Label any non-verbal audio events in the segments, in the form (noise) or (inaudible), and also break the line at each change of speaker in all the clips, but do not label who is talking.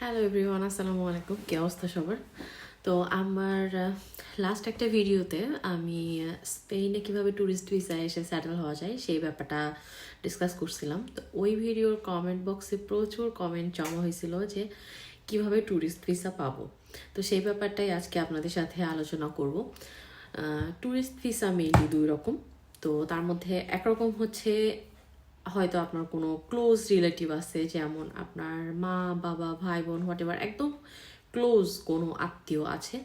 Hello everyone আসসালামু আলাইকুম। কে অবস্থা সবার? তো আমার লাস্ট একটা ভিডিওতে আমি স্পেনে কীভাবে ট্যুরিস্ট ভিসায় এসে সেটেল হওয়া যায় সেই ব্যাপারটা ডিসকাস করছিলাম। তো ওই ভিডিওর কমেন্ট বক্সে প্রচুর কমেন্ট জমা হয়েছিল যে কীভাবে ট্যুরিস্ট ভিসা পাবো। তো সেই ব্যাপারটাই আজকে আপনাদের সাথে আলোচনা করব। ট্যুরিস্ট ভিসা মেইনলি দুই রকম। তো তার মধ্যে একরকম হচ্ছে হয়তো আপনার কোনো ক্লোজ রিলেটিভ আছে, যেমন আপনার মা, বাবা, ভাই, বোন হোয়াট এভার একদম ক্লোজ কোনো আত্মীয় আছে,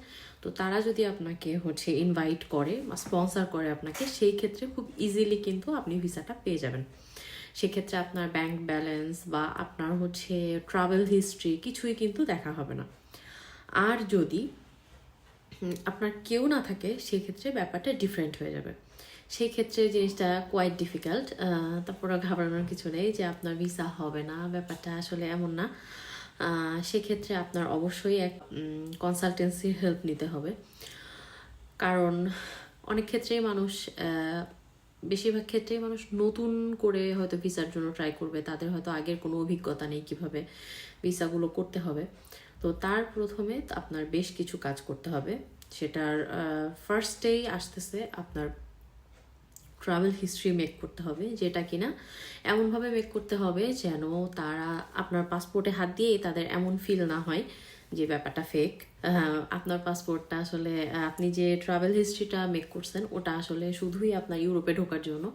তো তারা যদি আপনাকে হচ্ছে ইনভাইট করে বা স্পন্সর করে আপনাকে, সেই ক্ষেত্রে খুব ইজিলি কিন্তু আপনি ভিসাটা পেয়ে যাবেন। সেক্ষেত্রে আপনার ব্যাংক ব্যালেন্স বা আপনার হচ্ছে ট্রাভেল হিস্ট্রি কিছুই কিন্তু দেখা হবে না। আর যদি আপনার কেউ না থাকে, সেক্ষেত্রে ব্যাপারটা ডিফারেন্ট হয়ে যাবে। সেই ক্ষেত্রে জিনিসটা কোয়াইট ডিফিকাল্ট তারপরে ঘাবড়ানোর কিছু নেই যে আপনার ভিসা হবে না, ব্যাপারটা আসলে এমন না। সেক্ষেত্রে আপনার অবশ্যই এক কনসালটেন্সির হেল্প নিতে হবে। কারণ অনেক ক্ষেত্রেই মানুষ বেশিরভাগ ক্ষেত্রেই মানুষ নতুন করে হয়তো ভিসার জন্য ট্রাই করবে, তাদের হয়তো আগের কোনো অভিজ্ঞতা নেই কীভাবে ভিসাগুলো করতে হবে। তো তার প্রথমে আপনার বেশ কিছু কাজ করতে হবে। সেটার ফার্স্টেই আসতেছে আপনার ট্রাভেল হিস্ট্রি মেক করতে হবে, যেটা কিনা এমনভাবে মেক করতে হবে যেন তারা আপনার পাসপোর্টে হাত দিয়েই তাদের এমন ফিল না হয় যে ব্যাপারটা ফেক আপনার পাসপোর্টটা আসলে আপনি যে ট্রাভেল হিস্ট্রিটা মেক করছেন, ওটা আসলে শুধুই আপনার ইউরোপে ঢোকার জন্য।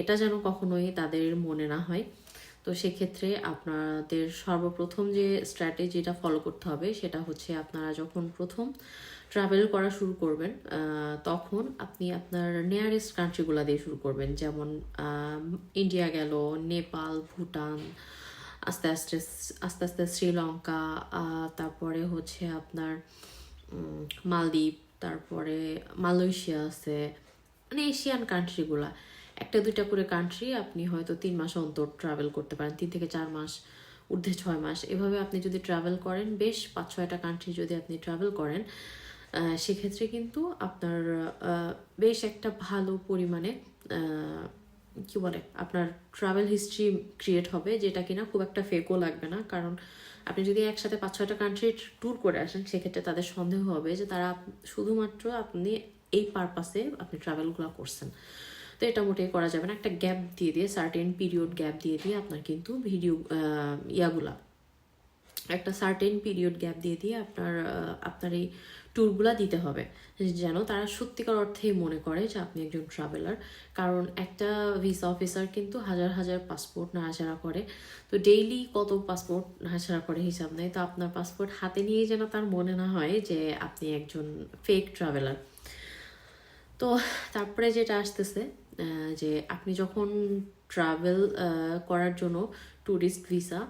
এটা যেন কখনোই তাদের মনে না হয়। তো সেক্ষেত্রে আপনাদের সর্বপ্রথম যে স্ট্র্যাটেজিটা ফলো করতে হবে সেটা হচ্ছে আপনারা যখন প্রথম ট্রাভেল করা শুরু করবেন তখন আপনি আপনার নিয়ারেস্ট কান্ট্রিগুলো দিয়ে শুরু করবেন। যেমন ইন্ডিয়া গেল নেপাল ভুটান আস্তে আস্তে আস্তে আস্তে শ্রীলঙ্কা তারপরে হচ্ছে আপনার মালদ্বীপ, তারপরে মালয়েশিয়া আছে মানে এশিয়ান কান্ট্রিগুলা একটা দুইটা করে কান্ট্রি আপনি হয়তো তিন মাস অন্তর ট্রাভেল করতে পারেন, তিন থেকে চার মাস, ঊর্ধ্বে ছয় মাস। এভাবে আপনি যদি ট্রাভেল করেন, বেশ পাঁচ ছয়টা কান্ট্রি যদি আপনি ট্রাভেল করেন সেক্ষেত্রে কিন্তু আপনার বেশ একটা ভালো পরিমাণে কি বলে, আপনার ট্রাভেল হিস্ট্রি ক্রিয়েট হবে, যেটা কিনা খুব একটা ফেকও লাগবে না। কারণ আপনি যদি একসাথে পাঁচ ছয়টা কান্ট্রি ট্যুর করে আসেন, সেক্ষেত্রে তাদের সন্দেহ হবে যে তারা শুধুমাত্র আপনি এই পারপাসে আপনি ট্রাভেলগুলো করছেন। তো এটা মোটেই করা যাবে না। একটা গ্যাপ দিয়ে দিয়ে সার্টেন পিরিয়ড গ্যাপ দিয়ে দিয়ে আপনার কিন্তু ভিডিও ইয়াগুলা। একটা সার্টেন পিরিয়ড গ্যাপ দিয়ে দিয়ে আপনার আপনার এই ট্যুরগুলা দিতে হবে। যেন তারা সত্যিকার অর্থেই মনে করে যে আপনি একজন ট্রাভেলার কারণ একটা ভিসা অফিসার কিন্তু হাজার হাজার পাসপোর্ট নাড়াচাড়া করে। তো ডেইলি কত পাসপোর্ট নাড়াচাড়া করে হিসাব নেই তো আপনার পাসপোর্ট হাতে নিয়ে যেন তার মনে না হয় যে আপনি একজন ফেক ট্রাভেলার তো তারপরে যেটা আসতেছে যে আপনি যখন ট্রাভেল করার জন্য ট্যুরিস্ট ভিসা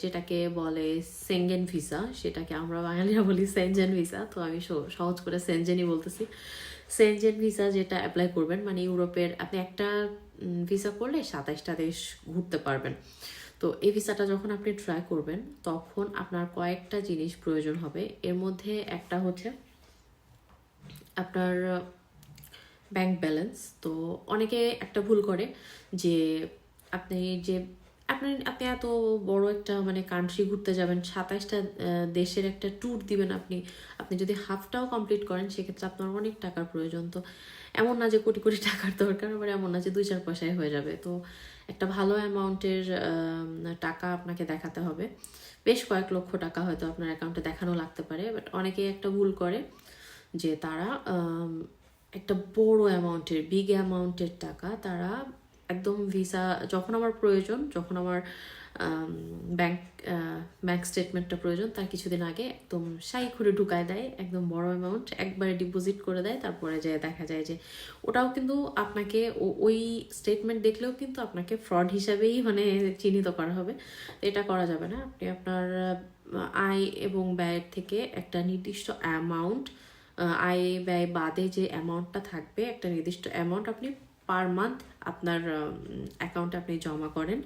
যেটাকে বলে সেঙ্গেন ভিসা সেটাকে আমরা বাঙালিরা বলি সেনজেন ভিসা তো আমি সহজ করে সেনজেনই বলতেছি। সেনজেন ভিসা যেটা অ্যাপ্লাই করবেন মানে ইউরোপের, আপনি একটা ভিসা করলে সাতাইশটা দেশ ঘুরতে পারবেন। তো এই ভিসাটা যখন আপনি ট্রাই করবেন, তখন আপনার কয়েকটা জিনিস প্রয়োজন হবে। এর মধ্যে একটা হচ্ছে আপনার ব্যাংক ব্যালেন্স তো অনেকে একটা ভুল করে যে আপনি যে আপনি আপনি এত বড় একটা মানে কান্ট্রি ঘুরতে যাবেন, সাতাইশটা দেশের একটা ট্যুর দিবেন আপনি আপনি যদি হাফটাও কমপ্লিট করেন, সেক্ষেত্রে আপনার অনেক টাকার প্রয়োজন। তো এমন না যে কোটি কোটি টাকার দরকার, আবার এমন না যে দুই চার পয়সায় হয়ে যাবে। তো একটা ভালো অ্যামাউন্টের টাকা আপনাকে দেখাতে হবে। বেশ কয়েক লক্ষ টাকা হয়তো আপনার অ্যাকাউন্টে দেখানো লাগতে পারে বাট অনেকেই একটা ভুল করে যে তারা একটা বড় অ্যামাউন্টের বিগ অ্যামাউন্টের টাকা তারা একদম ভিসা যখন আমার প্রয়োজন, যখন আমার ব্যাংক ব্যাংক স্টেটমেন্টটা প্রয়োজন, তার কিছুদিন আগে একদম সাই করে ঢুকায় দেয়, একদম বড় অ্যামাউন্ট একবারে ডিপোজিট করে দেয়, তারপরে যায়, দেখা যায় যে ওটাও কিন্তু আপনাকে ওই স্টেটমেন্ট দেখলেও কিন্তু আপনাকে ফ্রড হিসাবেই মানে চিহ্নিত করা হবে। এটা করা যাবে না। আপনি আপনার আয় এবং ব্যয়ের থেকে একটা নির্দিষ্ট অ্যামাউন্ট আয় ব্যয় বাদে যে অ্যামাউন্টটা থাকবে, একটা নির্দিষ্ট অ্যামাউন্ট আপনি পার মান্থ আপনার অ্যাকাউন্টে আপনি জমা করেন।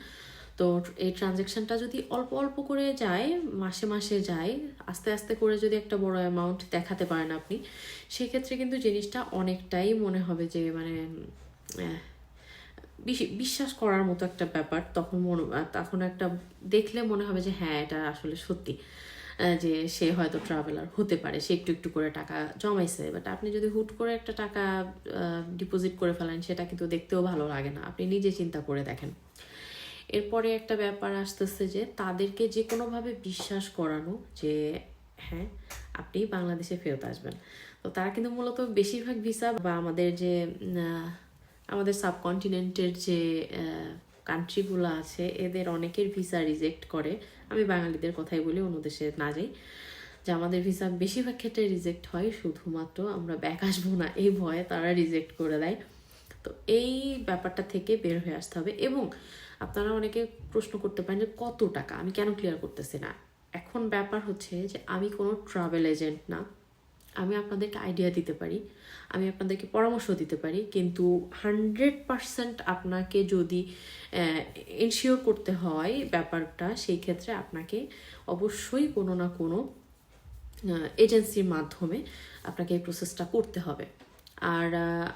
তো এই ট্রানজ্যাকশনটা যদি অল্প অল্প করে যায়, মাসে মাসে যায়, আস্তে আস্তে করে যদি একটা বড় অ্যামাউন্ট দেখাতে পারেন আপনি, সেক্ষেত্রে কিন্তু জিনিসটা অনেকটাই মনে হবে যে মানে বিশ্বাস করার মতো একটা ব্যাপার। তখন মনে, তখন একটা দেখলে মনে হবে যে হ্যাঁ এটা আসলে সত্যি। যে সে হয়তো ট্রাভেলার হতে পারে, সে একটু একটু করে টাকা জমাইছে। বাট আপনি যদি হুট করে একটা টাকা ডিপোজিট করে ফেলেন, সেটা কিন্তু দেখতেও ভালো লাগে না। আপনি নিজে চিন্তা করে দেখেন। এরপরে একটা ব্যাপার আসতেছে যে, তাদেরকে যে কোনোভাবে বিশ্বাস করানো যে হ্যাঁ আপনি বাংলাদেশে ফেরত আসবেন। তো তারা কিন্তু মূলত বেশিরভাগ ভিসা বা আমাদের যে আমাদের সাবকন্টিনেন্টের যে কান্ট্রিগুলো আছে, এদের অনেকের ভিসা রিজেক্ট করে। আমি বাঙালিদের কথাই বলি অন্য দেশে না যাই। যে আমাদের ভিসা বেশিরভাগ ক্ষেত্রে রিজেক্ট হয়, শুধুমাত্র আমরা ব্যাক আসব না, এই ভয়ে তারা রিজেক্ট করে দেয়। তো এই ব্যাপারটা থেকে বের হয়ে আসতে হবে। এবং আপনারা অনেকে প্রশ্ন করতে পারেন যে, কত টাকা? আমি কেন ক্লিয়ার করতেছি না? এখন ব্যাপার হচ্ছে যে, আমি কোনো ট্রাভেল এজেন্ট না। আমি আপনাদেরকে আইডিয়া দিতে পারি, আমি আপনাদেরকে পরামর্শ দিতে পারি, কিন্তু হান্ড্রেড পারসেন্ট আপনাকে যদি ইনশিওর করতে হয় ব্যাপারটা, সেই ক্ষেত্রে আপনাকে অবশ্যই কোনো না কোনো এজেন্সির মাধ্যমে আপনাকে এই প্রসেসটা করতে হবে। আর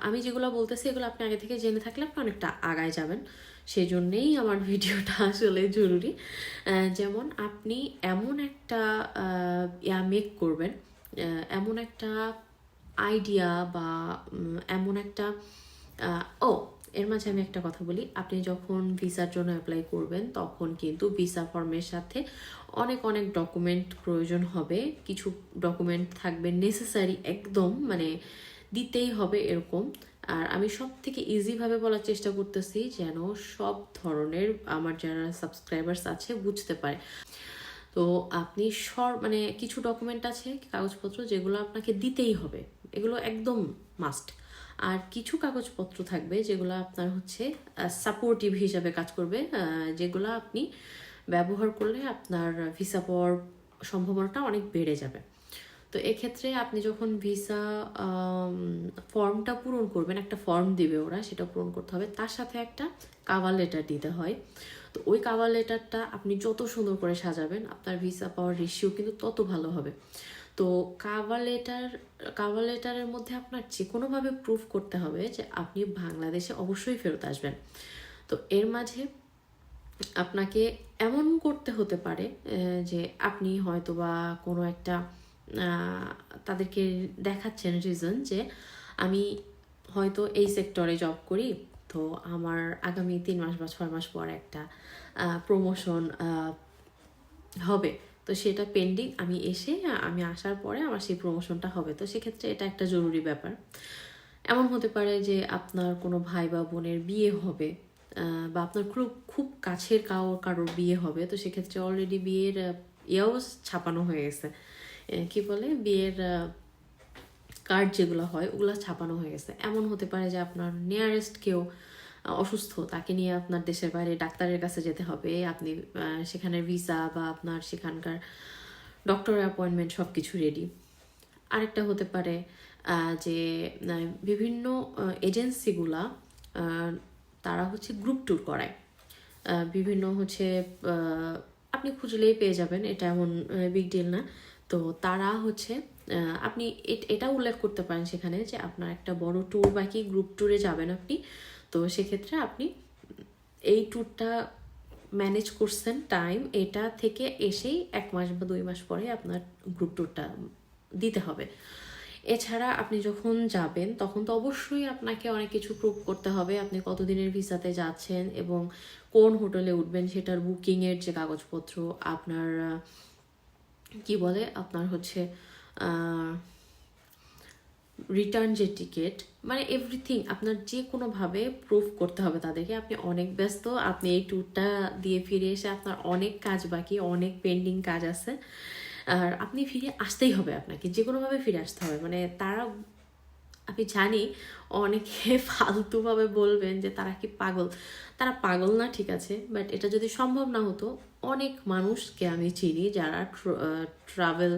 আমি যেগুলো বলতেছি, এগুলো আপনি আগে থেকে জেনে থাকলে আপনি অনেকটা আগায় যাবেন। সেই জন্যেই আমার ভিডিওটা আসলে জরুরি। যেমন আপনি এমন একটা ইয়া মেক করবেন এমন একটা আইডিয়া বা এমন একটা ও এর মাঝে আমি একটা কথা বলি। আপনি যখন ভিসার জন্য অ্যাপ্লাই করবেন, তখন কিন্তু ভিসা ফর্মের সাথে অনেক অনেক ডকুমেন্ট প্রয়োজন হবে। কিছু ডকুমেন্ট থাকবে নেসেসারি একদম মানে দিতেই হবে এরকম। আর আমি সব থেকে ইজিভাবে বলার চেষ্টা করতেছি যেন সব ধরনের আমার যারা সাবস্ক্রাইবার্স আছে বুঝতে পারে। তো আপনি সর মানে কিছু ডকুমেন্ট আছে, কাগজপত্র যেগুলো আপনাকে দিতেই হবে। এগুলো একদম মাস্ট আর কিছু কাগজপত্র থাকবে যেগুলো আপনার হচ্ছে সাপোর্টিভ হিসাবে কাজ করবে যেগুলো আপনি ব্যবহার করলে আপনার ভিসা পাওয়ার সম্ভাবনাটা অনেক বেড়ে যাবে। তো এক্ষেত্রে আপনি যখন ভিসা ফর্মটা পূরণ করবেন, একটা ফর্ম দিবে ওরা, সেটা পূরণ করতে হবে। তার সাথে একটা কাভার লেটার দিতে হয়। তো ওই কাভার লেটারটা আপনি যত সুন্দর করে সাজাবেন, আপনার ভিসা পাওয়ার রেশিও কিন্তু তত ভালো হবে। তো কাভার লেটার কাভার লেটারের মধ্যে আপনার যে কোনোভাবে প্রুফ করতে হবে যে আপনি বাংলাদেশে অবশ্যই ফেরত আসবেন। তো এর মাঝে আপনাকে এমন করতে হতে পারে যে আপনি হয়তো বা কোনো একটা তাদেরকে দেখাচ্ছেন রিজন যে আমি হয়তো এই সেক্টরে জব করি, তো আমার আগামী তিন মাস বা ছয় মাস পর একটা প্রমোশন হবে। তো সেটা পেন্ডিং আমি এসে, আমি আসার পরে আমার সেই প্রমোশনটা হবে। তো সেক্ষেত্রে এটা একটা জরুরি ব্যাপার। এমন হতে পারে যে আপনার কোনো ভাই বা বোনের বিয়ে হবে বা আপনার খুব খুব কাছের কারও কারোর বিয়ে হবে। তো সেক্ষেত্রে অলরেডি বিয়ের ইয়েও ছাপানো হয়ে গেছে। কি বলে বিয়ের কার্ড যেগুলো হয় ওগুলো ছাপানো হয়ে গেছে। এমন হতে পারে যে আপনার নিয়ারেস্ট কেউ অসুস্থ তাকে নিয়ে আপনার দেশের বাইরে ডাক্তারের কাছে যেতে হবে আপনি আহ, সেখানের ভিসা বা আপনার সেখানকার ডক্টর অ্যাপয়েন্টমেন্ট সব কিছু রেডি আরেকটা হতে পারে যে বিভিন্ন এজেন্সিগুলা তারা হচ্ছে গ্রুপ ট্যুর করায়। বিভিন্ন হচ্ছে আপনি খুঁজলেই পেয়ে যাবেন এটা এমন বিগ ডিল না। তো তারা হচ্ছে আপনি এট- উল্লেখ করতে পারেন সেখানে যে আপনার একটা বড় ট্যুর বাকি গ্রুপ ট্যুরে যাবেন আপনি। তো সেক্ষেত্রে আপনি এই ট্যুরটা ম্যানেজ করছেন টাইম এটা থেকে এসেই এক মাস বা দুই মাস পরে আপনার গ্রুপ ট্যুরটা দিতে হবে। এছাড়া আপনি যখন যাবেন, তখন তো অবশ্যই আপনাকে অনেক কিছু প্রুভ করতে হবে, আপনি কতদিনের ভিসাতে যাচ্ছেন এবং কোন হোটেলে উঠবেন সেটার বুকিংয়ের যে কাগজপত্র, আপনার কি বলে? আপনার হচ্ছে রিটার্ন যে টিকিট মানে এভরিথিং আপনার যে কোনোভাবে প্রুফ করতে হবে তাদেরকে। আপনি অনেক ব্যস্ত, আপনি এই ট্যুরটা দিয়ে ফিরে এসে আপনার অনেক কাজ বাকি, অনেক পেন্ডিং কাজ আছে। আর আপনি ফিরে আসতেই হবে আপনাকে যে কোনোভাবে ফিরে আসতে হবে। মানে তারা, আমি জানি অনেকে (laughs) ফালতুভাবে বলবেন যে, তারা কি পাগল? তারা পাগল না, ঠিক আছে বাট এটা যদি সম্ভব না হতো অনেক মানুষকে আমি চিনি যারা ট্রাভেল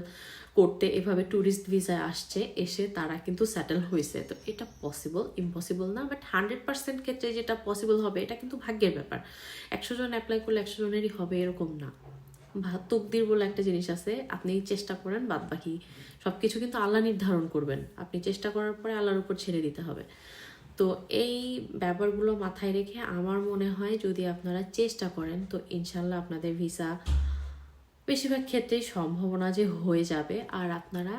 করতে এভাবে ট্যুরিস্ট ভিসায় আসছে, এসে তারা কিন্তু সেটেল হয়েছে তো এটা পসিবল ইম্পসিবল না বাট হান্ড্রেড পার্সেন্ট ক্ষেত্রে যেটা পসিবল হবে, এটা কিন্তু ভাগ্যের ব্যাপার। একশো জন অ্যাপ্লাই করলে একশো জনেরই হবে, এরকম না। তকদির বলে একটা জিনিস আছে, আপনি চেষ্টা করেন বাদ বাকি সব কিছু কিন্তু আল্লাহ নির্ধারণ করবেন। আপনি চেষ্টা করার পরে আল্লাহর উপর ছেড়ে দিতে হবে। তো এই ব্যাপারগুলো মাথায় রেখে আমার মনে হয় যদি আপনারা চেষ্টা করেন, তো ইনশাল্লাহ আপনাদের ভিসা বেশিরভাগ ক্ষেত্রেই সম্ভাবনা যে হয়ে যাবে। আর আপনারা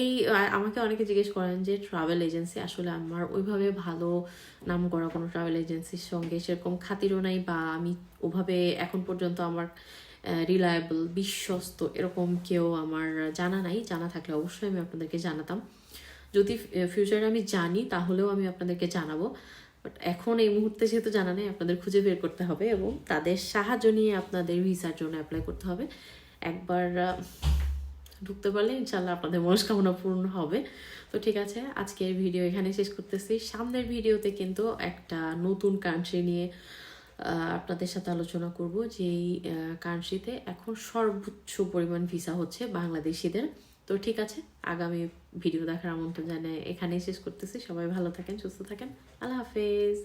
এই আমাকে অনেকে জিজ্ঞেস করেন যে ট্রাভেল এজেন্সি আসলে আমার ওইভাবে ভালো নাম করা কোনো ট্রাভেল এজেন্সির সঙ্গে সেরকম খাতিরও নাই বা আমি ওভাবে এখন পর্যন্ত আমার রিলায়েবল বিশ্বস্ত এরকম কেউ আমার জানা নাই। জানা থাকলে অবশ্যই আমি আপনাদেরকে জানাতাম। যদি ফিউচারে আমি জানি, তাহলেও আমি আপনাদেরকে জানাব। বাট এখন এই মুহূর্তে যেহেতু জানা নেই, আপনাদের খুঁজে বের করতে হবে এবং তাদের সাহায্য নিয়ে আপনাদের ভিসার জন্য অ্যাপ্লাই করতে হবে। একবার ঢুকতে পারলে ইনশাল্লাহ আপনাদের মনস্কামনা পূর্ণ হবে। তো ঠিক আছে আজকের ভিডিও এখানে শেষ করতেছি। সামনের ভিডিওতে কিন্তু একটা নতুন কান্ট্রি নিয়ে আপনাদের সাথে আলোচনা করব, যেই কান্ট্রিতে এখন সর্বোচ্চ পরিমাণ ভিসা হচ্ছে বাংলাদেশিদের। তো ঠিক আছে, আগামী ভিডিও দেখার আমন্ত্রণ জানাই এখানেই শেষ করতেছি। সবাই ভালো থাকেন, সুস্থ থাকেন। আল্লাহ হাফেজ।